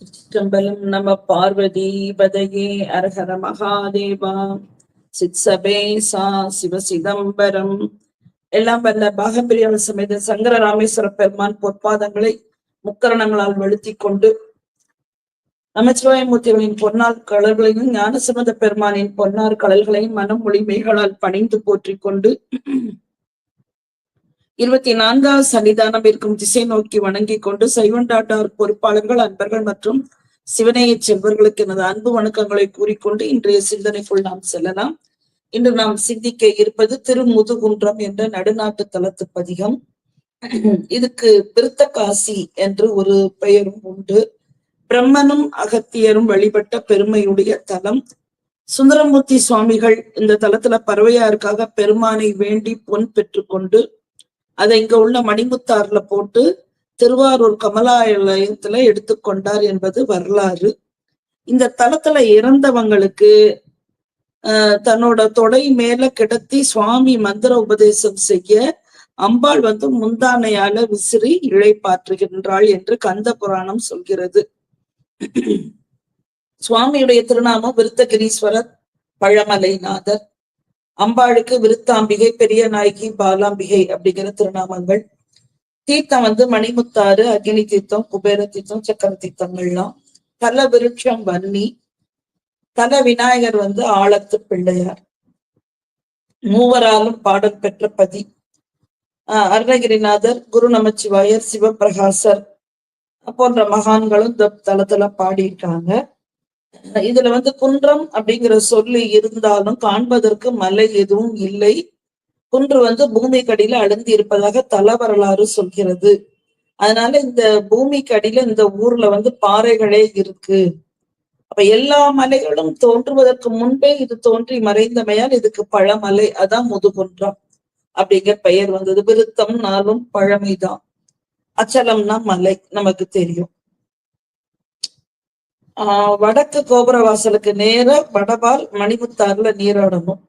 திருச்சிற்றம்பலம் நம பார்வதி பதையே அரஹர மகாதேவா. சித்சபேசா சிவ சிதம்பரம் எல்லாம் வல்ல பாகப்பிரியால் சமேத சங்கர ராமேஸ்வர பெருமான் பொற்பாதங்களை முக்கரணங்களால் வெளுத்தி கொண்டு நமச்சிவாயமூர்த்திகளின் பொன்னார் கடல்களையும் ஞானசம்பந்த பெருமானின் பொன்னார் கடல்களையும் மனம் மொழிமைகளால் பணிந்து போற்றிக் கொண்டு இருபத்தி நான்காவது சன்னிதானம் இருக்கும் திசை நோக்கி வணங்கிக் கொண்டு சைவன் டாட்டார் பொறுப்பாளர்கள் அன்பர்கள் மற்றும் சிவனையை செல்வர்களுக்கு எனது அன்பு வணக்கங்களை கூறிக்கொண்டு இன்றைய சிந்தனைக்குள் நாம் செல்லலாம். இன்று நாம் சிந்திக்க இருப்பது திருமுதுகுன்றம் என்ற நடுநாட்டு தலத்து பதிகம். இதுக்கு பிருத்த காசி என்று ஒரு பெயரும் உண்டு. பிரம்மனும் அகத்தியரும் வழிபட்ட பெருமையுடைய தலம். சுந்தரமூர்த்தி சுவாமிகள் இந்த தலத்துல பறவையாருக்காக பெருமானை வேண்டி பொன் பெற்றுக்கொண்டு அதை இங்க உள்ள மணிமுத்தாறுல போட்டு திருவாரூர் கமலாலயத்துல எடுத்துக்கொண்டார் என்பது வரலாறு. இந்த தலத்துல இறந்தவங்களுக்கு ஆஹ் தன்னோட தொடை மேல கிடத்தி சுவாமி மந்திர உபதேசம் செய்ய அம்பாள் வந்து முந்தானையால விசிறி இழைப்பாற்றுகின்றாள் என்று கந்த புராணம் சொல்கிறது. சுவாமியுடைய திருநாமம் விருத்தகிரீஸ்வரர் பழமலைநாதர். அம்பாளுக்கு விருத்தாம்பிகை பெரிய நாயகி பாலாம்பிகை அப்படிங்கிற திருநாமங்கள். தீர்த்தம் வந்து மணிமுத்தாறு அக்னி தீர்த்தம் குபேர தீர்த்தம் சக்கர தீர்த்தங்கள்லாம். தல விருட்சம் வன்னி. தல விநாயகர் வந்து ஆழத்து பிள்ளையார். மூவராலும் பாடல் பெற்ற பதி. ஆஹ் அருணகிரிநாதர் குரு நமச்சிவாயர் சிவபிரகாசர் போன்ற மகான்களும் இந்த தளத்துல பாடியிருக்காங்க. இதுல வந்து குன்றம் அப்படிங்கிற சொல்லு இருந்தாலும் காண்பதற்கு மலை எதுவும் இல்லை. குன்று வந்து பூமிக்கு அடியில அழுந்தி இருப்பதாக தல வரலாறு சொல்கிறது. அதனால இந்த பூமிக்கு அடியில இந்த ஊர்ல வந்து பாறைகளே இருக்கு. அப்ப எல்லா மலைகளும் தோன்றுவதற்கு முன்பே இது தோன்றி மறைந்தமையால் இதுக்கு பழமலை அதான் முதுகுன்றம் அப்படிங்கிற பெயர் வந்தது. விருத்தம் நாளும் பழமைதான். அச்சலம்னா மலை நமக்கு தெரியும். ஆஹ் வடக்கு கோபுர வாசலுக்கு நேர வடபால் மணிமுத்தாறுல நீராடணும்.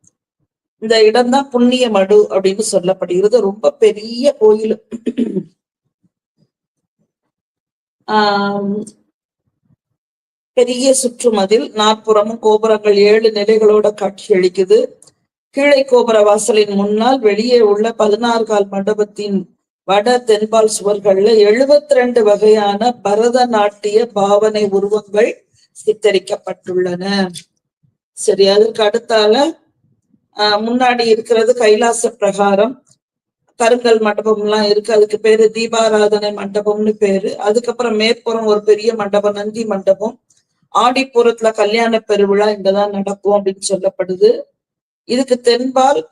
இந்த இடம்தான் புண்ணிய மடு அப்படின்னு சொல்லப்படுகிறது. ரொம்ப பெரிய கோயில். ஆஹ் பெரிய சுற்றுமதில் நாற்புறமும் கோபுரங்கள் ஏழு நிலைகளோட காட்சி அளிக்குது. கீழே கோபுர வாசலின் முன்னால் வெளியே உள்ள பதினாறு கால் மண்டபத்தின் வட தென்பால் சுவர்கள்ல எழுபத்தி ரெண்டு வகையான பரதநாட்டிய பாவனை உருவங்கள் சித்தரிக்கப்பட்டுள்ளன. சரி அதற்கு அடுத்தால ஆஹ் முன்னாடி இருக்கிறது கைலாச பிரகாரம். கருங்கல் மண்டபம் எல்லாம் இருக்கு. அதுக்கு பேரு தீபாராதனை மண்டபம்னு பேரு. அதுக்கப்புறம் மேற்புறம் ஒரு பெரிய மண்டபம் நந்தி மண்டபம். ஆடிப்புறத்துல கல்யாண பெருவிழா இங்கதான் நடக்கும் அப்படின்னு சொல்லப்படுது. இதுக்கு தென்பால்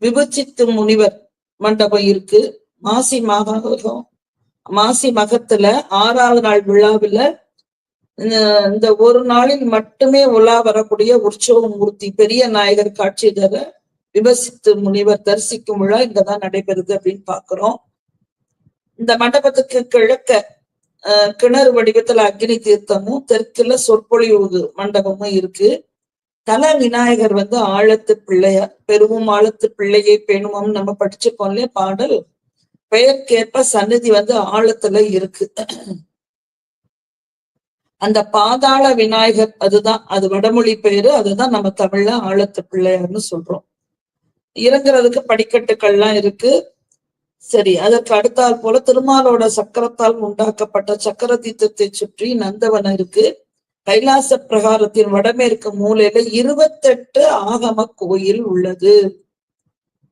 விபச்சித்து முனிவர் மண்டபம் இருக்கு. மாசி மாதம். மாசி மகத்துல ஆறாவது நாள் விழாவில் இந்த ஒரு நாளில் மட்டுமே உலா வரக்கூடிய உற்சவ மூர்த்தி பெரிய நாயகர் காட்சி தர விபசித்து முனிவர் தரிசிக்கும் விழா இங்கதான் நடைபெறுது அப்படின்னு பாக்குறோம். இந்த மண்டபத்துக்கு கிழக்க கிணறு வடிவத்துல அக்னி தீர்த்தமும் தெற்குல சொற்பொழிவு மண்டபமும் இருக்கு. தல விநாயகர் வந்து ஆழத்து பிள்ளையார் பெருவும் ஆழத்து பிள்ளையை பெணுமம் நம்ம படிச்சுக்கோம் இல்லையா பாடல்? பெயர்க்கேற்ப சன்னதி வந்து ஆழத்துல இருக்கு. அந்த பாதாள விநாயகர் அதுதான் அது வடமொழி பேரு அதுதான் நம்ம தமிழ்ல ஆழத்து பிள்ளையார்னு சொல்றோம். இறங்குறதுக்கு படிக்கட்டுக்கள்லாம் இருக்கு. சரி அதற்கு அடுத்தால் போல திருமாலோட சக்கரத்தால் உண்டாக்கப்பட்ட சக்கர தீர்த்தத்தை சுற்றி நந்தவனம் இருக்கு. கைலாச பிரகாரத்தின் வடமேற்கு மூலையில இருபத்தெட்டு ஆகம கோயில் உள்ளது.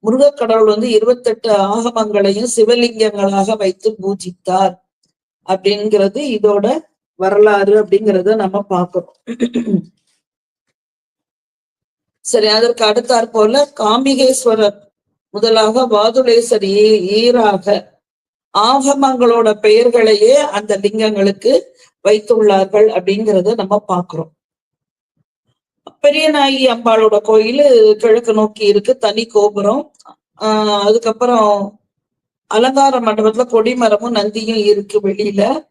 முருகக்கடவுள் வந்து இருபத்தெட்டு ஆகமங்களையும் சிவலிங்கங்களாக வைத்து பூஜித்தார். அப்படிங்கிறது இதோட வரலாறு அப்படிங்கிறத நம்ம பார்க்கிறோம் சரி அதற்கு அடுத்தாற் போல காமிகேஸ்வரர் முதலாக வாதுலேசர் ஈராக ஆகமங்களோட பெயர்களையே அந்த லிங்கங்களுக்கு வைத்துள்ளார்கள் அப்படிங்கிறத நம்ம பார்க்கிறோம். பெரியநாயகி அம்பாளோட கோயில் கிழக்கு நோக்கி இருக்கு தனி கோபுரம். ஆஹ் அதுக்கப்புறம் அலங்கார மண்டபத்துல கொடிமரமும் நந்தியும் இருக்கு வெளியில.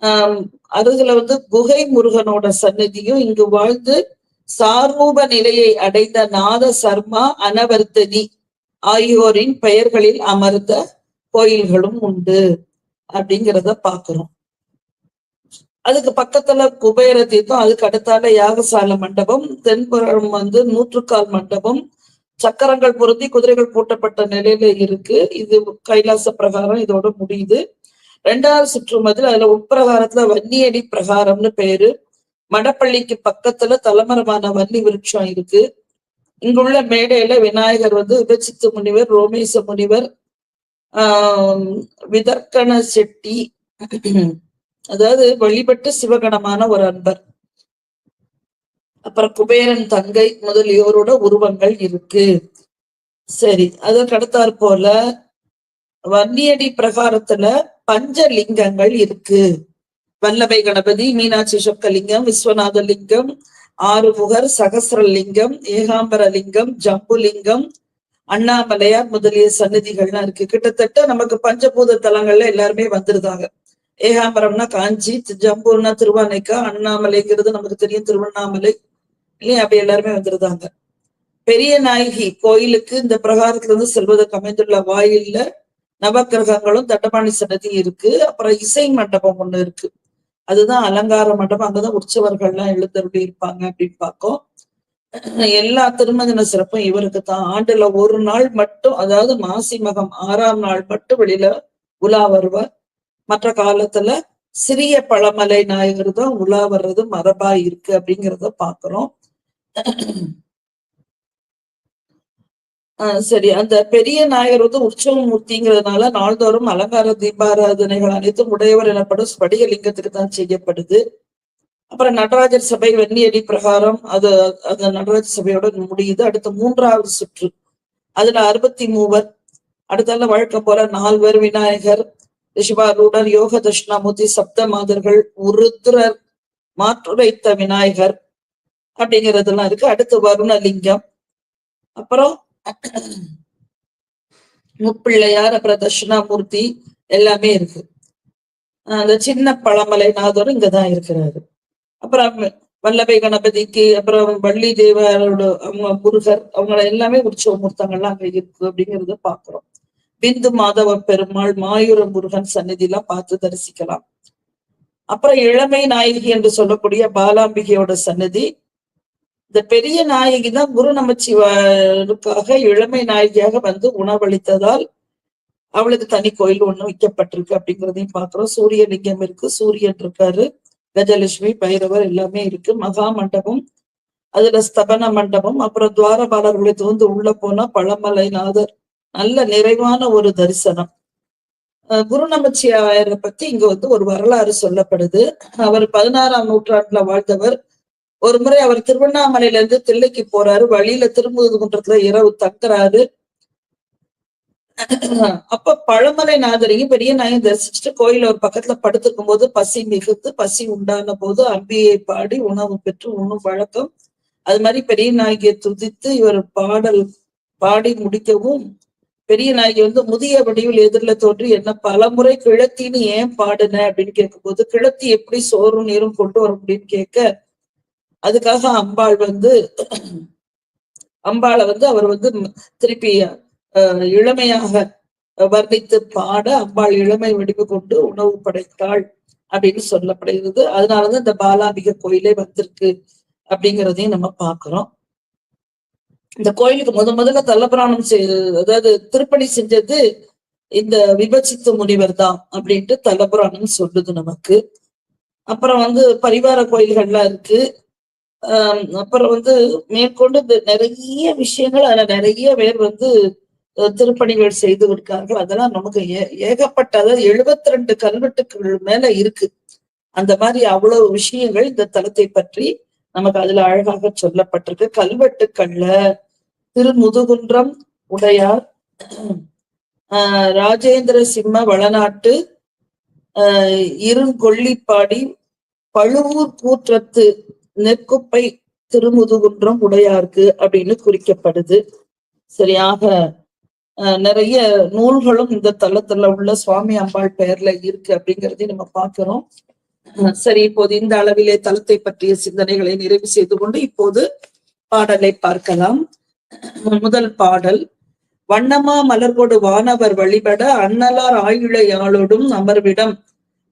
ஆஹ் அருகில வந்து குகை முருகனோட சன்னதியும் இங்கு வாழ்ந்து சாரூப நிலையை அடைந்த நாத சர்மா அனவர்த்தனி ஆகியோரின் பெயர்களில் அமர்ந்த கோயில்களும் உண்டு அப்படிங்கிறத பாக்குறோம். அதுக்கு பக்கத்துல குபேர தீர்த்தம் அதுக்கு அடுத்தால யாகசால மண்டபம் தென்புறம் வந்து நூற்றுக்கால் மண்டபம் சக்கரங்கள் பொருந்தி குதிரைகள் பூட்டப்பட்ட நிலையில இருக்கு. இது கைலாச பிரகாரம் இதோட முடியுது. ரெண்டாவது சுற்று மதில் அதுல உட்பிரகாரத்துல வன்னியடி பிரகாரம்னு பேரு. மடப்பள்ளிக்கு பக்கத்துல தலைமரமான வன்னி விருட்சம் இருக்கு. இங்குள்ள மேடையில விநாயகர் வந்து விபச்சித்து முனிவர் ரோமேச முனிவர் ஆஹ் விதர்க்கண செட்டி அதாவது வழிபட்டு சிவகணமான ஒரு அன்பர். அப்புறம் குபேரன் தங்கை முதலியோரோட உருவங்கள் இருக்கு. சரி அதற்கு அடுத்தாற் போல வன்னியடி பிரகாரத்துல பஞ்சலிங்கங்கள் இருக்கு. வல்லபை கணபதி மீனாட்சி சொக்கலிங்கம் விஸ்வநாத லிங்கம் ஆறுமுகர் சகசிரலிங்கம் ஏகாம்பரலிங்கம் ஜம்புலிங்கம் அண்ணாமலையார் முதலிய சன்னதிகள்லாம் இருக்கு. கிட்டத்தட்ட நமக்கு பஞ்சபூத தலங்கள்ல எல்லாருமே வந்துருதாங்க. ஏகாம்பரம்னா காஞ்சி ஜம்பூர்னா திருவானைக்கா அண்ணாமலைங்கிறது நமக்கு தெரியும் திருவண்ணாமலை. இல்லையா? அப்படி எல்லாருமே வந்திருந்தாங்க. பெரிய நாயகி கோயிலுக்கு இந்த பிரகாரத்துல இருந்து செல்வதற்கு அமைந்துள்ள வாயில்ல நவக்கிரகங்களும் தண்டபாணி சன்னதி இருக்கு. அப்புறம் இசை மண்டபம் ஒண்ணு இருக்கு. அதுதான் அலங்கார மண்டபம். அங்கதான் உற்சவர்கள்லாம் எழுந்தருளி இருப்பாங்க அப்படின்னு பார்க்கோம். எல்லா திருமதின சிறப்பும் இவருக்கு தான் ஆண்டுல ஒரு நாள் மட்டும் அதாவது மாசி மகம் ஆறாம் நாள் மட்டும் வெளியில உலா வருவார். மற்ற காலத்துல சிறிய பழமலை நாயகர் தான் உலா வர்றது மரபா இருக்கு அப்படிங்கிறத பாக்குறோம். ஆஹ் சரி அந்த பெரிய நாயகர் வந்து உற்சவ மூர்த்திங்கிறதுனால நாள்தோறும் அலங்கார தீபாராதனைகள் அனைத்தும் உடையவர் எனப்படும் ஸ்படிகலிங்கத்துக்கு தான் செய்யப்படுது. அப்புறம் நடராஜர் சபை வெண்ணியடி பிரகாரம் அது அந்த நடராஜர் சபையோட முடியுது. அடுத்த மூன்றாவது சுற்று. அதுல அறுபத்தி மூவர். அடுத்தால வழக்கம் போல நால்வர் விநாயகர். ரிஷிபாரூடர் யோக தட்சிணாமூர்த்தி சப்த மாதர்கள் உருத்ரர் மாற்றுரைத்த விநாயகர் அப்படிங்கிறதெல்லாம் இருக்கு. அடுத்து வருணலிங்கம். அப்புறம் முப்பிள்ளையார் அப்புறம் தட்சிணாமூர்த்தி எல்லாமே இருக்கு. அந்த சின்ன பழமலை நாதரும் இங்கதான் இருக்கிறாரு. அப்புறம் வல்லபை கணபதிக்கு அப்புறம் வள்ளி தேவரோட அவங்க முருகர் அவங்கள எல்லாமே உற்சவ மூர்த்தங்கள்லாம் அங்க இருக்கு அப்படிங்கறத பாக்குறோம். பிந்து மாதவ பெருமாள் மாயூர முருகன் சன்னதியெல்லாம் எல்லாம் பார்த்து தரிசிக்கலாம். அப்புறம் இளமை நாயகி என்று சொல்லக்கூடிய பாலாம்பிகையோட சன்னதி இந்த பெரிய நாயகி தான் குரு நமச்சிவாருக்காக இளமை நாயகியாக வந்து உணவளித்ததால் அவளுக்கு தனி கோயில் ஒண்ணு வைக்கப்பட்டிருக்கு அப்படிங்கிறதையும் பாக்குறோம் சூரியலிங்கம் இருக்கு சூரியன் இருக்காரு கஜலட்சுமி பைரவர் எல்லாமே இருக்கு. மகா மண்டபம் அதுல ஸ்தபன மண்டபம் அப்புறம் துவாரபாலர்களை தோந்து உள்ள போனா பழமலைநாதர் நல்ல நிறைவான ஒரு தரிசனம். குரு நமச்சியாயரை பத்தி இங்க வந்து ஒரு வரலாறு சொல்லப்படுது. அவர் பதினாறாம் நூற்றாண்டுல வாழ்ந்தவர். ஒரு முறை அவர் திருவண்ணாமலையில இருந்து தில்லைக்கு போறாரு. வழியில திருமுதுகுன்றத்துல இரவு தங்குறாரு. அப்ப பழமலை நாதரையும் பெரிய நாயும் தரிசிச்சுட்டு கோயில ஒரு பக்கத்துல படுத்திருக்கும் போது பசி மிகுத்து பசி உண்டான போது அம்பியை பாடி உணவு பெற்று உண்ணும் வழக்கம். அது மாதிரி பெரிய நாயகியை துதித்து இவர் பாடல் பாடி முடிக்கவும் பெரிய நாயகி வந்து முதிய வடிவில் எதிரில தோன்றி என்ன பலமுறை கிழத்தின்னு ஏன் பாடுன? அப்படின்னு கேட்கும்போது கிழத்தி எப்படி சோறும் நீரும் கொண்டு வரும்? அப்படின்னு கேட்க அதுக்காக அம்பாள் வந்து அம்பாளை வந்து அவர் வந்து திருப்பி இளமையாக வர்ணித்து பாட அம்பாள் இளமை வடிவு கொண்டு உணவு படைத்தாள் அப்படின்னு சொல்லப்படுகிறது. அதனாலதான் இந்த பாலாம்பிக கோயிலே வந்திருக்கு அப்படிங்கிறதையும் நம்ம பாக்குறோம் இந்த கோயிலுக்கு முத முதல்ல தலபிராணம் செய்து அதாவது திருப்பணி செஞ்சது இந்த விபச்சித்து முனிவர் தான் அப்படின்ட்டு தலபுராணம் சொல்லுது நமக்கு. அப்புறம் வந்து பரிவார கோயில்கள்லாம் இருக்கு. ஆஹ் அப்புறம் வந்து மேற்கொண்டு இந்த நிறைய விஷயங்கள் அதுல நிறைய பேர் வந்து திருப்பணிகள் செய்து கொடுக்கார்கள் அதெல்லாம் நமக்கு ஏ ஏகப்பட்ட அதாவது எழுபத்தி ரெண்டு கல்வெட்டுகள் மேல இருக்கு. அந்த மாதிரி அவ்வளவு விஷயங்கள் இந்த தலத்தை பற்றி நமக்கு அதுல அழகாக சொல்லப்பட்டிருக்கு. கல்வெட்டுக்கள்ல திருமுதுகுன்றம் உடையார் ஆஹ் ராஜேந்திர சிம்ம வளநாட்டு ஆஹ் இருங்கொல்லிப்பாடி பழுவூர் கூற்றத்து நெற்குப்பை திருமுதுகுன்றம் உடையார்க்கு அப்படின்னு குறிக்கப்படுது. சரியாக நிறைய நூல்களும் இந்த தளத்துல உள்ள சுவாமி அம்பாள் பெயர்ல இருக்கு அப்படிங்கறதையும் நம்ம பாக்குறோம் சரி இப்போது இந்த அளவிலே தளத்தை பற்றிய சிந்தனைகளை நிறைவு செய்து கொண்டு இப்போது பாடலை பார்க்கலாம். முதல் பாடல் வண்ணமா மலர்கொடு வானவர் வழிபட அன்னலார் ஆயுளையாளோடும் அமர்விடம்.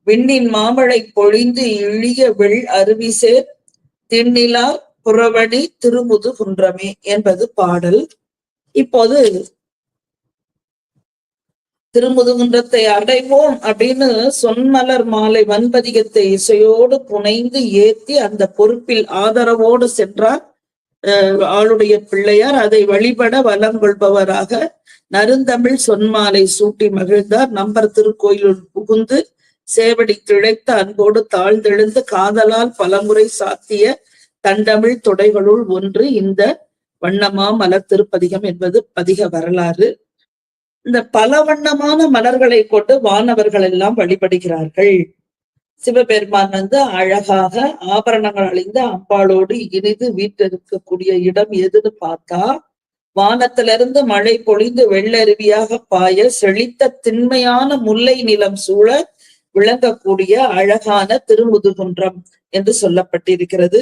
விண்ணின் மாமழை பொழிந்து இழிய வெள் அருவிசேர் திண்ணிலார் புறவணி திருமுது குன்றமே என்பது பாடல். இப்போது திருமுதுகுன்றத்தை அடைவோம் அப்படின்னு சொன்மலர் மாலை வன்பதிகத்தை இசையோடு புனைந்து ஏத்தி அந்த பொறுப்பில் ஆதரவோடு சென்றார். அஹ் ஆளுடைய பிள்ளையார் அதை வழிபட வலம் கொள்பவராக நருந்தமிழ் சொன்மாலை சூட்டி மகிழ்ந்தார். நம்பர் திருக்கோயிலுள் புகுந்து சேவடி திளைத்த அன்போடு தாழ்ந்தெழுந்து காதலால் பலமுறை சாத்திய தண்டமிழ் தொடைகளுள் ஒன்று இந்த வண்ணமா மலர் திருப்பதிகம் என்பது பதிக வரலாறு. இந்த பல வண்ணமான மலர்களை கொண்டு வானவர்கள் எல்லாம் வழிபடுகிறார்கள். சிவபெருமான் வந்து அழகாக ஆபரணங்கள் அழிந்த அம்பாளோடு இனிது வீட்டிருக்கக்கூடிய இடம் எதுன்னு பார்த்தா வானத்திலிருந்து மழை பொழிந்து வெள்ளருவியாக பாய செழித்த திண்மையான முல்லை நிலம் சூழ விளங்கக்கூடிய அழகான திருமுதுகுன்றம் என்று சொல்லப்பட்டிருக்கிறது.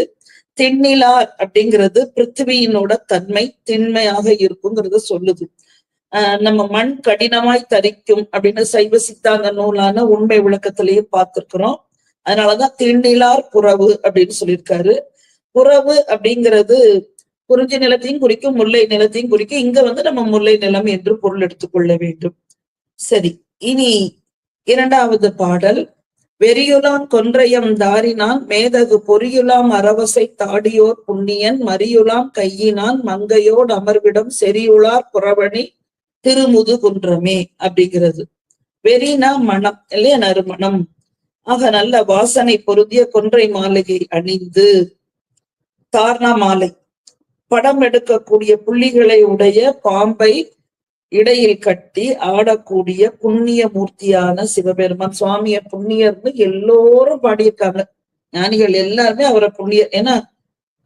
திண்ணிலார் அப்படிங்கிறது பிருத்திவியினோட தன்மை திண்மையாக இருக்குங்கிறத சொல்லுது. நம்ம மண் கடினமாய் தரிக்கும் அப்படின்னு சைவ சித்தாந்த நூலான உண்மை விளக்கத்திலேயே பார்த்திருக்கிறோம். அதனாலதான் திண்ணிலார் புறவு அப்படின்னு சொல்லியிருக்காரு. புறவு அப்படிங்கிறது குறிஞ்சி நிலத்தையும் குறிக்கும் முல்லை நிலத்தையும் குறிக்கும். இங்க வந்து நம்ம முல்லை நிலம் என்று பொருள் எடுத்துக்கொள்ள வேண்டும். சரி இனி இரண்டாவது பாடல். வெறியுலான் கொன்றையம் தாரினான் மேதகு பொறியுலாம் அரவசை தாடியோர் புண்ணியன் மறியுலாம் கையினான் மங்கையோடு அமர்விடம் செறியுளார் புறவணி திருமுது குன்றமே அப்படிங்கிறது. வெறினா மனம் இல்லையா நறுமணம். ஆக நல்ல வாசனை பொருந்திய கொன்றை மாலையை அணிந்து தார்ணா மாலை. படம் எடுக்கக்கூடிய புள்ளிகளை உடைய பாம்பை இடையில் கட்டி ஆடக்கூடிய புண்ணிய மூர்த்தியான சிவபெருமான் சுவாமிய புண்ணியர்னு எல்லோரும் பாடியிருக்காங்க. ஞானிகள் எல்லாருமே அவரை புண்ணியர். ஏன்னா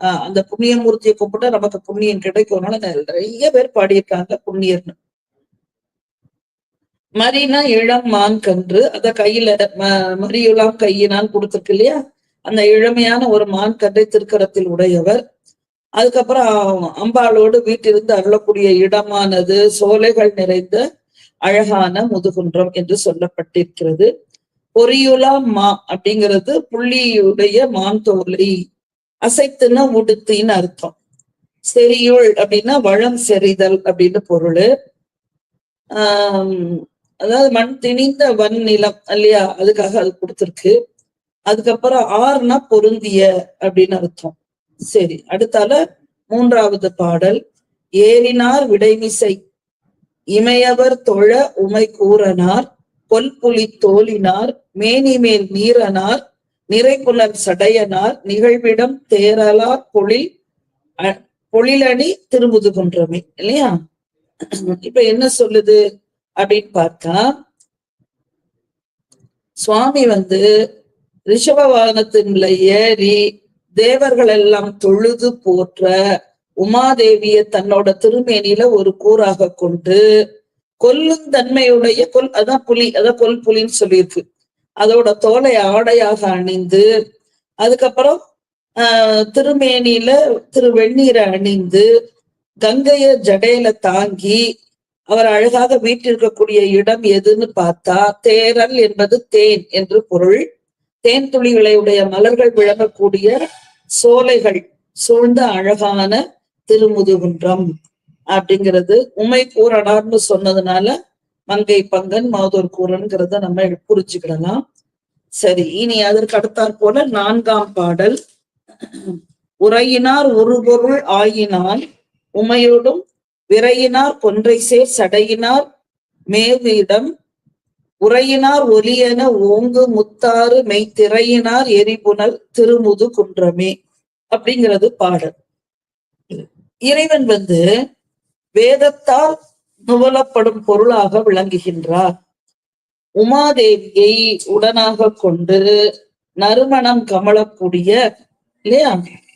ஆஹ் அந்த புண்ணிய மூர்த்தியை கும்பிட்டா நமக்கு புண்ணியம் கிடைக்கும்னால நிறைய பேர் பாடியிருக்காங்க புண்ணியர்னு. மரினா இளம் மான் கன்று அத கையில ம- மரியுலாம் கையினான் கொடுத்துருக்கு இல்லையா? அந்த இளமையான ஒரு மான் கன்றை திருக்கரத்தில் உடையவர். அதுக்கப்புறம் அம்பாளோடு வீட்டிலிருந்து அருளக்கூடிய இடமானது சோலைகள் நிறைந்த அழகான முதுகுன்றம் என்று சொல்லப்பட்டிருக்கிறது. பொரியுலா மா அப்படிங்கிறது புள்ளியுடைய மான் தோலை அசைத்துனா உடுத்தின்னு அர்த்தம். செரியுள் அப்படின்னா வளம் செறிதல் அப்படின்னு பொருள். ஆஹ் அதாவது மண் திணிந்த வன் நிலம் இல்லையா? அதுக்காக அது கொடுத்துருக்கு. அதுக்கப்புறம் ஆறுனா பொருந்திய அப்படின்னு அர்த்தம். சரி அடுத்தால மூன்றாவது பாடல். ஏறினார் விடைமிசை. இமையவர் தொழ உமை கூறனார். பொல்புலி தோலினார் மேனிமேல் நீரனார் நிறைப்புலன் சடையனார். நிகழ்விடம் தேரலார் பொழில் அ- பொழிலணி திருமுதுகுன்றமே இல்லையா? இப்ப என்ன சொல்லுது? அப்படின்னு பார்த்தா சுவாமி வந்து ரிஷப வாகனத்தின்ல ஏறி தேவர்கள் எல்லாம் தொழுது போற்ற உமாதேவிய தன்னோட திருமேனியில ஒரு கூறாக கொண்டு கொல்லும் தன்மையுடைய கொல் அதான் புலி அதான் கொல் புலின்னு சொல்லியிருக்கு. அதோட தோலை ஆடையாக அணிந்து அதுக்கப்புறம் ஆஹ் திருமேனியில திரு வெந்நீரை அணிந்து கங்கைய ஜடையில தாங்கி அவர் அழகாக வீட்டிருக்கக்கூடிய இடம் எதுன்னு பார்த்தா தேரல் என்பது தேன் என்று பொருள். தேன் துளிகளையுடைய மலர்கள் விளங்கக்கூடிய சோலைகள் சூழ்ந்த அழகான திருமுதுகுன்றம் அப்படிங்கிறது. உமை கூறடார்னு சொன்னதுனால மங்கை பங்கன் மாதோர் கூறன்கிறத நம்ம புரிச்சுக்கிடலாம் சரி இனி அதற்கு அடுத்தாற் போல நான்காம் பாடல். உரையினார் உருபொருள் ஆயினால் உமையோடும் விரையினார் கொன்றை சேர் சடையினார் மேவிடம் உரையினார் ஒலியன ஓங்கு முத்தாறு மெய்த்திரையினார் எரிபுணல் திருமுது குன்றமே அப்படிங்கிறது பாடல். இறைவன் வந்து வேதத்தால் நுவலப்படும் பொருளாக விளங்குகின்றார். உமாதேவியை உடனாக கொண்டு நறுமணம் கமலக்கூடிய இல்லையா?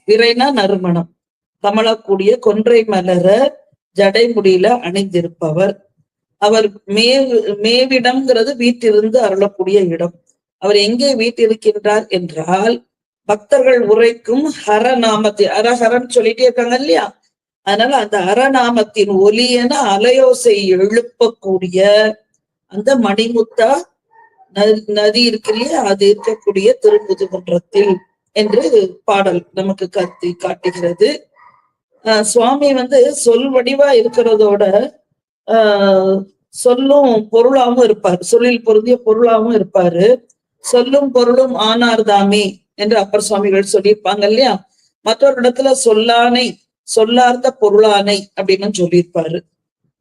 விரைனா நறுமணம். கமலக்கூடிய கொன்றை மலர ஜடைமுடியில அணிந்திருப்பவர். அவர் மேவு மேவிடம்ங்கிறது வீட்டிலிருந்து அருளக்கூடிய இடம். அவர் எங்கே வீட்டிருக்கின்றார் என்றால் பக்தர்கள் உரைக்கும் ஹரநாமத்தை அரஹரன் சொல்லிட்டே இருக்காங்க இல்லையா? அதனால அந்த அரநாமத்தின் ஒலியென அலையோசை எழுப்பக்கூடிய அந்த மணிமுத்தா நதி- நதி அது இருக்கக்கூடிய திருமுதுகுன்றத்தில் என்று பாடல் நமக்கு கத்தி காட்டுகிறது. சுவாமி வந்து சொல் வடிவா இருக்கிறதோட ஆஹ் சொல்லும் பொருளாவும் இருப்பார். சொல்லில் பொருந்திய பொருளாவும் இருப்பாரு. சொல்லும் பொருளும் ஆனார்தாமே என்று அப்பர் சுவாமிகள் சொல்லியிருப்பாங்க இல்லையா? மற்றொரு இடத்துல சொல்லானை சொல்லார்ந்த பொருளானை அப்படின்னு சொல்லியிருப்பாரு.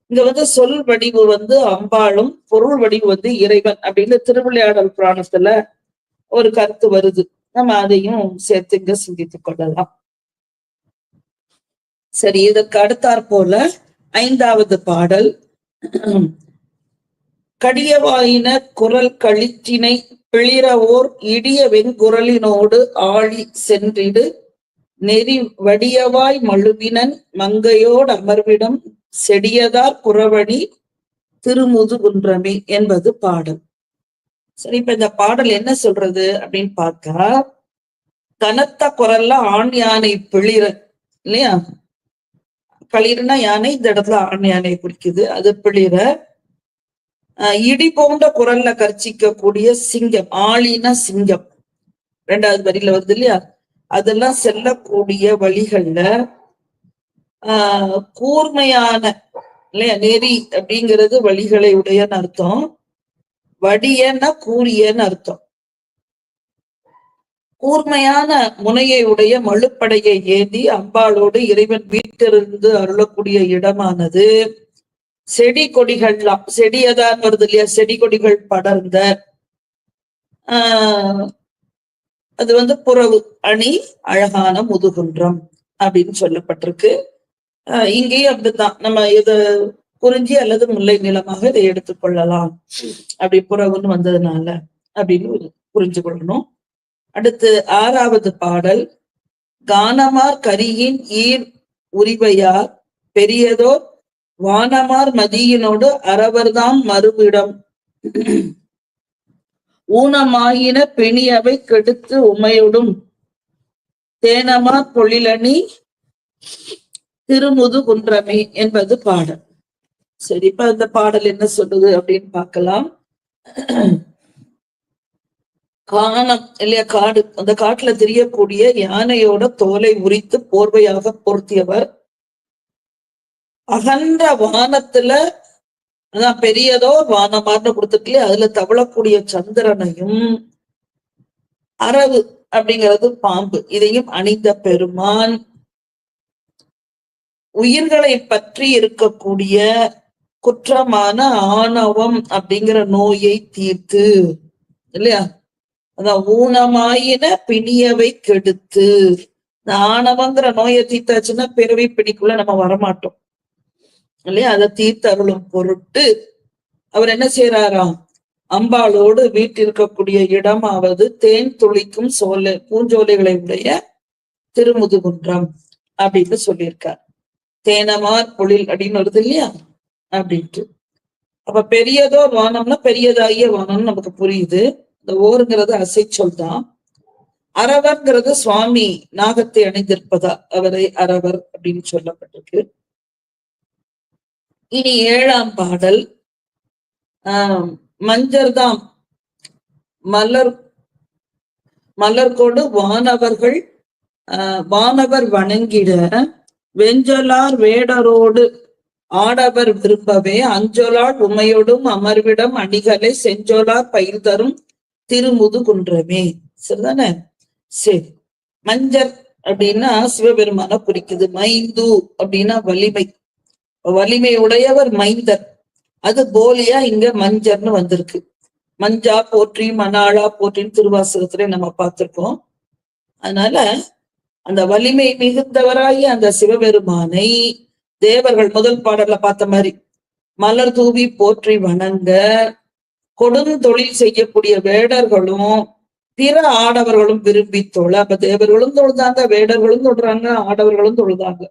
இங்க வந்து சொல் வடிவு வந்து அம்பாளும் பொருள் வடிவு வந்து இறைவன் அப்படின்னு திருவிளையாடல் புராணத்துல ஒரு கருத்து வருது. நம்ம அதையும் சேர்த்து இங்க சிந்தித்துக் கொள்ளலாம். சரி இதற்கு அடுத்தாற் போல ஐந்தாவது பாடல். கடியவாயின குரல் கழிற்றினை பிளிரவோர் இடிய வெங்குரலினோடு ஆழி சென்றிடு. நெறி வடியவாய் மழுவினன் மங்கையோடு அமர்விடம் செடியதார் புறவழி திருமுதுகுன்றமே என்பது பாடல். சரி இப்ப இந்த பாடல் என்ன சொல்றது அப்படின்னு பார்த்தா கனத்த குரல்ல ஆண் யானை பிளிர இல்லையா? களிர்னா யானை இந்த இடத்துல ஆண் யானையை குறிக்குது. அது பிளிர ஆஹ் இடி போன்ற குரல்ல கர்ச்சிக்க கூடிய சிங்கம் ஆளினா சிங்கம். ரெண்டாவது வரியில வருது இல்லையா? அதெல்லாம் செல்லக்கூடிய வழிகள்ல ஆஹ் கூர்மையான இல்லையா? நெறி அப்படிங்கிறது வழிகளை உடையன்னு அர்த்தம். வடியன்னா கூரியன்னு அர்த்தம். கூர்மையான முனையை உடைய மழுப்படையை ஏந்தி அம்பாளோடு இறைவன் வீட்டிலிருந்து அருளக்கூடிய இடமானது. செடி கொடிகள்லாம் செடியதான் வருது இல்லையா? செடி கொடிகள் படர்ந்த ஆஹ் அது வந்து புறவு அணி அழகான முதுகுன்றம் அப்படின்னு சொல்லப்பட்டிருக்கு. ஆஹ் இங்கேயும் அப்படித்தான். நம்ம இது குறிஞ்சி அல்லது முல்லை நிலமாக இதை எடுத்துக்கொள்ளலாம். அப்படி புறவுன்னு வந்ததுனால அப்படின்னு புரிஞ்சு கொள்ளணும் அடுத்து ஆறாவது பாடல். கானமார் கரியின் ஈர் உரிவையார் பெரியதோர் வானமார் மதியினோடு அரவர்தாம் மறுவிடம். ஊனமாயின பிணியவை கெடுத்து உமையொடும். தேனமார் பொழிலணி திருமுது குன்றமே என்பது பாடல். சரி இப்ப அந்த பாடல் என்ன சொல்லுது அப்படின்னு பார்க்கலாம். காணம் இல்லையா காடு அந்த காட்டுல தெரியக்கூடிய யானையோட தோலை உரித்து போர்வையாக பொருத்தியவர். அகன்ற வானத்துல அதான் பெரியதோ வானமார்னு கொடுத்துட்டு அதுல தவளக்கூடிய சந்திரனையும் அரவு அப்படிங்கிறது பாம்பு. இதையும் அணிந்த பெருமான். உயிர்களை பற்றி இருக்கக்கூடிய குற்றமான ஆணவம் அப்படிங்கிற நோயை தீர்த்து இல்லையா? அதான் ஊனமாயின பிணியவை கெடுத்து. இந்த ஆணவங்கிற நோயை தீர்த்தாச்சுன்னா பிறவி பிணிக்குள்ள நம்ம வரமாட்டோம். இல்லையா? அதை தீர்த்தருளும் பொருட்டு அவர் என்ன செய்யறாராம் அம்பாளோடு வீட்டில் இருக்கக்கூடிய இடமாவது தேன் துளிக்கும் சோலை பூஞ்சோலைகளை உடைய திருமுதுகுன்றம் அப்படின்னு சொல்லியிருக்கார். தேனமார் பொழில் அப்படின்னு வருது இல்லையா? அப்படின்ட்டு. அப்ப பெரியதோ வானம்னா பெரியதாகிய வானம்னு நமக்கு புரியுது. இந்த ஓருங்கிறது அசைச்சொல் தான். அரவர்ங்கிறது சுவாமி நாகத்தை அணிந்திருப்பதா? அவரை அரவர் அப்படின்னு சொல்லப்பட்டிருக்கு. இனி ஏழாம் பாடல். ஆஹ் மஞ்சர்தாம் மலர் மலர்கோடு வானவர்கள் ஆஹ் வானவர் வணங்கிட. வெஞ்சொலார் வேடரோடு ஆடவர் விரும்பவே அஞ்சொலார் உமையோடும் அமர்விடம் அணிகளை செஞ்சொலார் பயில் தரும் திருமுது குன்றமே சரிதானே? சரி. மஞ்சர் அப்படின்னா சிவபெருமான குறிக்குது. மைந்து அப்படின்னா வலிமை. வலிமை உடையவர் மைந்தர். அது போலியா இங்க மஞ்சர்னு வந்திருக்கு. மஞ்சா போற்றி மணாளா போற்றின்னு திருவாசகத்துல நம்ம பார்த்திருக்கோம். அதனால அந்த வலிமை மிகுந்தவராகி அந்த சிவபெருமானை தேவர்கள் முதல் பாடல்ல பார்த்த மாதிரி மலர் தூவி போற்றி வணங்க. கொடுந்தொழில் செய்யக்கூடிய வேடர்களும் பிற ஆடவர்களும் விரும்பி தொழ அப்ப தேவர்களும் தொழுதாங்க வேடர்களும் தொழுறாங்க ஆடவர்களும் தொழுதாங்க.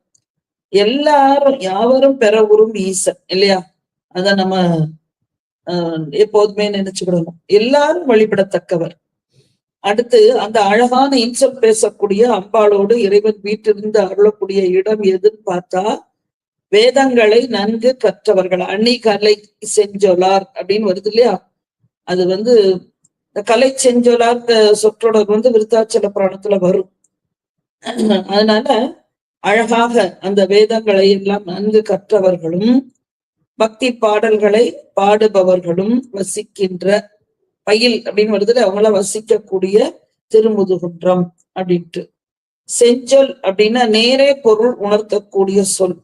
எல்லாரும் யாவரும் பெற உறும் ஈசன் இல்லையா? அத நம்ம ஆஹ் எப்போதுமே நினைச்சுக்கிடணும். எல்லாரும் வழிபடத்தக்கவர். அடுத்து அந்த அழகான இன்சல் பேசக்கூடிய அம்பாளோடு இறைவன் வீட்டிலிருந்து அருளக்கூடிய இடம் எதுன்னு பார்த்தா வேதங்களை நன்கு கற்றவர்கள் அணிகலை செஞ்சொலார் அப்படின்னு வருது இல்லையா? அது வந்து இந்த கலை செஞ்சொலார் சொற்றொடர் வந்து விருத்தாச்சல புராணத்துல வரும். அதனால அழகாக அந்த வேதங்களை எல்லாம் நன்கு கற்றவர்களும் பக்தி பாடல்களை பாடுபவர்களும் வசிக்கின்ற பயில் அப்படின்னு வருது அவங்கள வசிக்கக்கூடிய திருமுதுகுன்றம் அப்படின்ட்டு. செஞ்சொல் அப்படின்னா நேரே பொருள் உணர்த்தக்கூடிய சொல்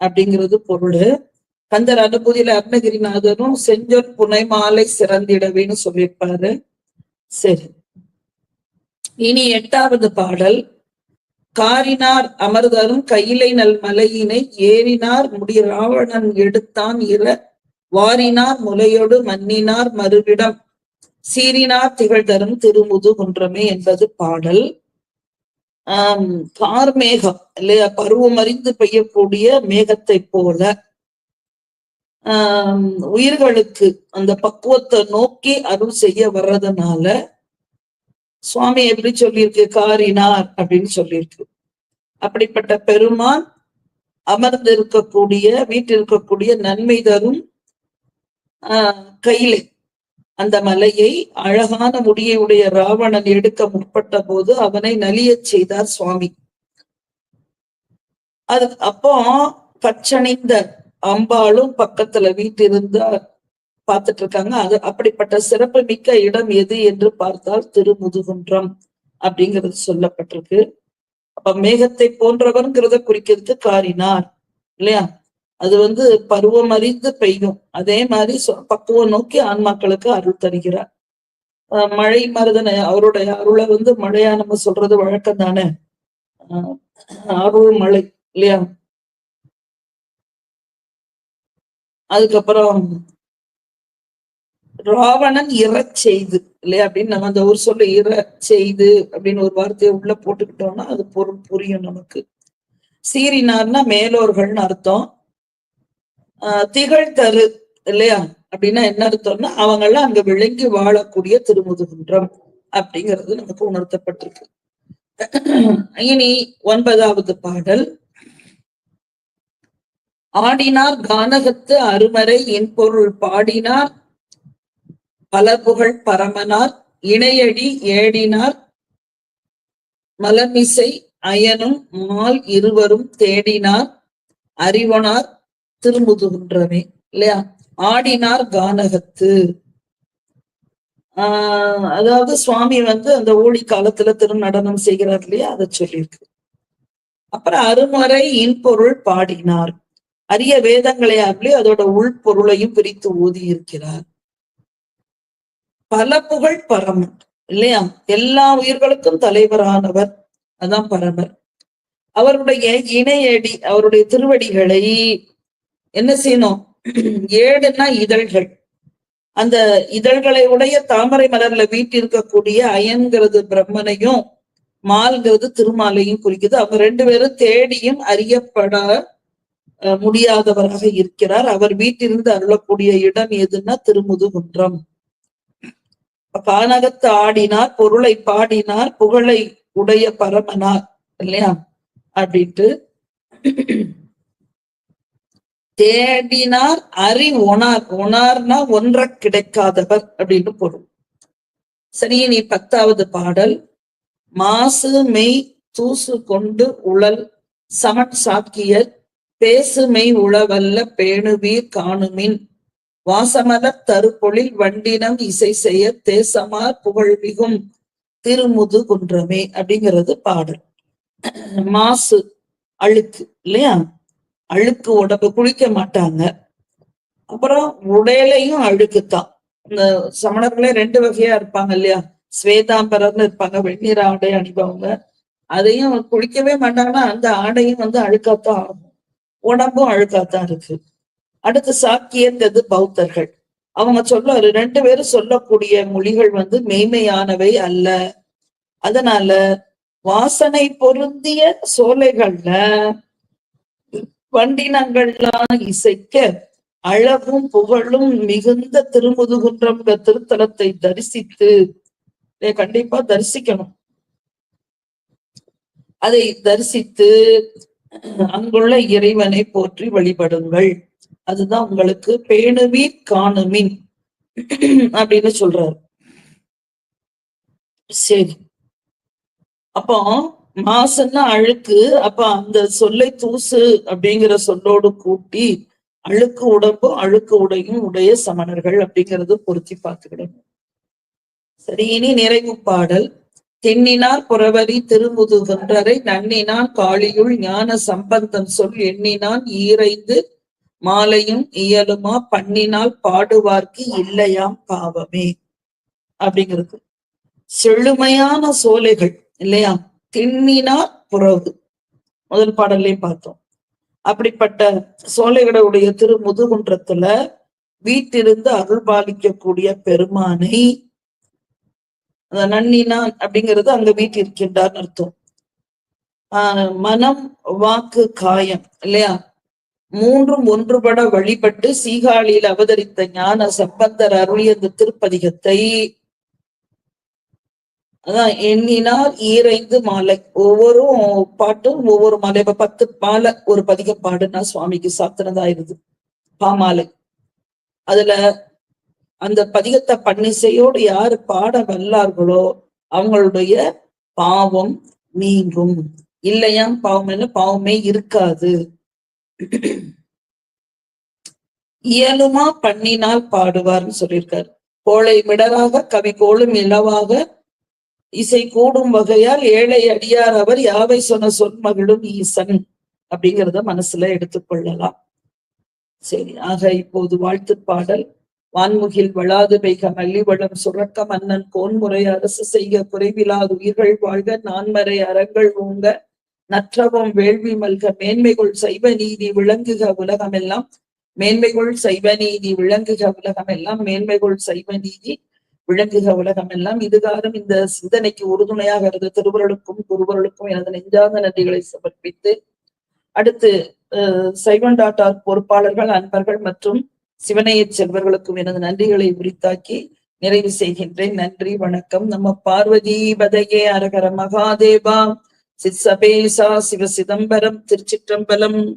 அப்படிங்கிறது பொருள். கந்தர் அனுபூதியில அருணகிரிநாதரும் செஞ்சொல் புனை மாலை சிறந்திடவேன்னு சொல்லியிருப்பாரு. சரி. இனி எட்டாவது பாடல். காரினார் அமர்தரும் கையிலை நல் மலையினை ஏறினார் முடி ராவணன் எடுத்தான் இர வாரினார் முலையோடு மன்னினார் மறுவிடம். சீரினார் திகழ்தரும் திருமுது குன்றமே என்பது பாடல். ஆஹ் கார் மேகம் இல்லையா பருவமறிந்து பெய்யக்கூடிய மேகத்தை போல. ஆஹ் உயிர்களுக்கு அந்த பக்குவத்தை நோக்கி அருள் செய்ய வர்றதுனால சுவாமி எப்படி சொல்லியிருக்கு? காரினார் அப்படின்னு சொல்லியிருக்கு. அப்படிப்பட்ட பெருமான் அமர்ந்து இருக்கக்கூடிய வீட்டில் இருக்கக்கூடிய நன்மை தரும் ஆஹ் கையிலை. அந்த மலையை அழகான முடியுடைய ராவணன் எடுக்க முற்பட்ட போது அவனை நலியச் செய்தார் சுவாமி. அது அப்போ கச்சணிந்த அம்பாளும் பக்கத்துல வீட்டிருந்து பார்த்துட்டு இருக்காங்க அது அப்படிப்பட்ட சிறப்பு மிக்க இடம் எது என்று பார்த்தால் திருமுதுகுன்றம் அப்படிங்கிறது சொல்லப்பட்டிருக்கு. அப்ப மேகத்தை போன்றவர்ங்கிறத குறிக்கிறது காரினார் இல்லையா? அது வந்து பருவம் அறிந்து பெய்யும். அதே மாதிரி பக்குவம் நோக்கி ஆன்மாக்களுக்கு அருள் தருகிறார். மழை மருதனை அவருடைய அருளை வந்து மழையா நம்ம சொல்றது வழக்கம் தானே அருள் மழை இல்லையா? அதுக்கப்புறம் ராவணன் இற செய்து இல்லையா? அப்படின்னு நம்ம அந்த ஒரு சொல்ல இற செய்து அப்படின்னு ஒரு வார்த்தையை உள்ள போட்டுக்கிட்டோம்னா அது பொருள் புரியும் நமக்கு. சீரினார்னா மேலோர்கள்னு அர்த்தம். திகழ் தரு இல்லையா? அப்படின்னா என்ன அர்த்தம்னா அவங்கெல்லாம் அங்க விளங்கி வாழக்கூடிய திருமுதுகுன்றம் அப்படிங்கிறது நமக்கு உணர்த்தப்பட்டிருக்கு. இனி ஒன்பதாவது பாடல். ஆடினார் கானகத்து அருமறை என் பொருள் பாடினார். பல புகழ் பரமனார் இணையடி ஏடினார். மலமிசை அயனும் மால் இருவரும் தேடினார். அறிவனார் திருமுதுகுன்றமே இல்லையா? ஆடினார் கானகத்து. ஆஹ் அதாவது சுவாமி வந்து அந்த ஊழி காலத்துல திருநடனம் செய்கிறார் இல்லையா? அதை சொல்லியிருக்கு. அப்புறம் அருமறை இன்பொருள் பாடினார். அரிய வேதங்களை அப்படி அதோட உள்பொருளையும் பிரித்து ஊதி இருக்கிறார் பல புகழ் பரமன் இல்லையா? எல்லா உயிர்களுக்கும் தலைவரானவர். அதான் பரமர். அவருடைய இணையடி அவருடைய திருவடிகளை என்ன செய்யணும்? ஏடுன்னா இதழ்கள். அந்த இதழ்களை உடைய தாமரை மலர்ல வீட்டிருக்கக்கூடிய அயன்கிறது பிரம்மனையும் மால்கிறது திருமாலையும் குறிக்குது. அவங்க ரெண்டு பேரும் தேடியும் அறியப்பட முடியாதவராக இருக்கிறார். அவர் வீட்டிலிருந்து அருளக்கூடிய இடம் எதுன்னா திருமுதுகுன்றம். கானகத்து ஆடினார் பொருளை பாடினார் புகழை உடைய பரமனார் இல்லையா? அப்படின்ட்டு தேடினார் அறி உணார் உணார்னா ஒன்ற கிடைக்காதவர் அப்படின்னு பொருள். சரி நீ பத்தாவது பாடல். மாசு மெய் தூசு கொண்டு உழல் சமன் சாக்கியர் பேசுமை உளவல்ல பேணுவீர் காணுமின். வாசமலர் தருப்பொழில் வண்டினம் இசை செய்ய தேசமார் புகழ்மிகும் திருமுது குன்றமே அப்படிங்கிறது பாடல். மாசு அழுக்கு இல்லையா? அழுக்கு உடம்பு குளிக்க மாட்டாங்க. அப்புறம் உடையிலையும் அழுக்குத்தான். இந்த சமணர்களே ரெண்டு வகையா இருப்பாங்க இல்லையா? ஸ்வேதாம்பரர்னு இருப்பாங்க வெந்நீர் ஆடை அணிபவங்க. அதையும் குளிக்கவே மாட்டாங்கன்னா அந்த ஆடையும் வந்து அழுக்காத்தான் ஆகும். உடம்பும் அழுக்காதான் இருக்கு. அடுத்து சாக்கியத்தது பௌத்தர்கள். அவங்க சொல்ல ரெண்டு பேரும் சொல்லக்கூடிய மொழிகள் வந்து மெய்மையானவை அல்ல. அதனால வாசனை பொருந்திய சோலைகள்ல வண்டினங்கள்லாம் இசைக்க அழகும் புகழும் மிகுந்த திருமுதுகுன்ற திருத்தலத்தை தரிசித்து கண்டிப்பா தரிசிக்கணும். அதை தரிசித்து அங்குள்ள இறைவனை போற்றி வழிபடுங்கள். அதுதான் உங்களுக்கு பேணுவீர் காணுமின் அப்படின்னு சொல்றாரு. சரி. அப்போ மாசன்னா அழுக்கு அப்ப அந்த சொல்லை தூசு அப்படிங்கிற சொல்லோடு கூட்டி அழுக்கு உடம்பும் அழுக்கு உடையும் உடைய சமணர்கள் அப்படிங்கறது பொருத்தி பார்த்துக்கிடணும். சரி இனி நிறைவு பாடல். திண்ணினார் புறவரி திருமுதுகன்றரை நன்னினான் காளியுள் ஞான சம்பந்தம் சொல் எண்ணினான் ஈரைந்து மாலையும் இயலுமா பண்ணினால் பாடுவார்க்கு இல்லையாம் பாவமே. அப்படிங்கிறது. செழுமையான சோலைகள் இல்லையா? திண்ணினார் புறவு. முதல் பாடல்லையும் பார்த்தோம். அப்படிப்பட்ட சோலைகளுடைய திருமுதுகுன்றத்துல வீட்டிலிருந்து அருள் பாலிக்கக்கூடிய பெருமானை அந்த நன்னினான் அப்படிங்கிறது அங்க வீட்டில் இருக்கின்றான்னு அர்த்தம். ஆஹ் மனம் வாக்கு காயம் இல்லையா? மூன்றும் ஒன்றுபட வழிபட்டு சீகாழியில் அவதரித்த ஞான சம்பந்தர் அருளிய அந்த திருப்பதிகத்தை அதான் எண்ணினால் ஈரைந்து மாலை. ஒவ்வொரு பாட்டும் ஒவ்வொரு மாலை. இப்ப பத்து மாலை ஒரு பதிக பாடுனா சுவாமிக்கு சாத்தினதா பாமாலை. அதுல அந்த பதிகத்தை பன்னிசையோடு யாரு பாட வல்லார்களோ அவங்களுடைய பாவம் நீங்கும். இல்லையாம் பாவம் என்ன? பாவமே இருக்காது. இயலுமா பண்ணினால் பாடுவார்னு சொல்லியிருக்காரு. கோளை மிடராக கவி கோளும் இலவாக இசை கூடும் வகையால் ஏழை அடியார் அவர் யாவை சொன்ன சொன்மகளும் ஈசன் அப்படிங்கிறத மனசுல எடுத்துக்கொள்ளலாம். சரி ஆக இப்போது வாழ்த்து பாடல் வான்முகில் வளாது பெய்க மல்லிவளம் சுரக்க மன்னன் கோன்முறை அரசு செய்க குறைவிலாது உயிர்கள் வாழ்க நான்மறை அறங்கள் ஓங்க நற்றவம் வேள்வி மல்க மேன்மைகள் சைவ நீதி விளங்குக உலகமெல்லாம். மேன்மைகள் சைவ நீதி விளங்குக உலகமெல்லாம். மேன்மைகள் சைவ நீதி விளங்குக உலகமெல்லாம். இதுகாரம் இந்த சிந்தனைக்கு உறுதுணையாக இருந்த திருவருளுக்கும் குருவருளுக்கும் எனது நெஞ்சார்ந்த நன்றிகளை சமர்ப்பித்து அடுத்து சைவன் டாட்டார் பொறுப்பாளர்கள் அன்பர்கள் மற்றும் சிவனைய செல்வர்களுக்கும் எனது நன்றிகளை உரித்தாக்கி நிறைவு செய்கின்றேன். நன்றி வணக்கம். நம்ம பார்வதி பதையே அரகர மகாதேவா. சித் சபேசா சிவ சிதம்பரம் திருச்சிற்றம்பலம்.